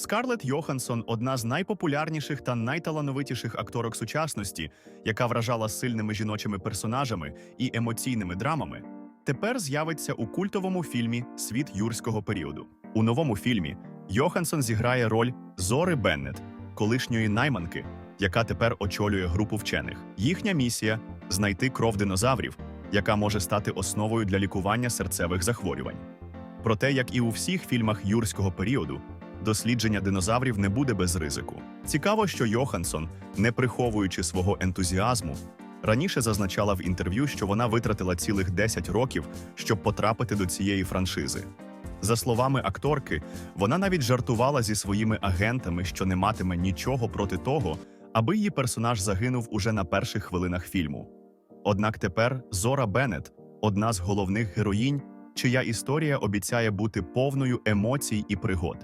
Скарлетт Йоханссон одна з найпопулярніших та найталановитіших акторок сучасності, яка вражала сильними жіночими персонажами і емоційними драмами. Тепер з'явиться у культовому фільмі Світ юрського періоду. У новому фільмі Йоханссон зіграє роль Зори Беннет, колишньої найманки, яка тепер очолює групу вчених. Їхня місія знайти кров динозаврів, яка може стати основою для лікування серцевих захворювань. Проте, як і у всіх фільмах юрського періоду, дослідження динозаврів не буде без ризику. Цікаво, що Йоханссон, не приховуючи свого ентузіазму, раніше зазначала в інтерв'ю, що вона витратила цілих 10 років, щоб потрапити до цієї франшизи. За словами акторки, вона навіть жартувала зі своїми агентами, що не матиме нічого проти того, аби її персонаж загинув уже на перших хвилинах фільму. Однак тепер Зора Беннет – одна з головних героїнь, чия історія обіцяє бути повною емоцій і пригод.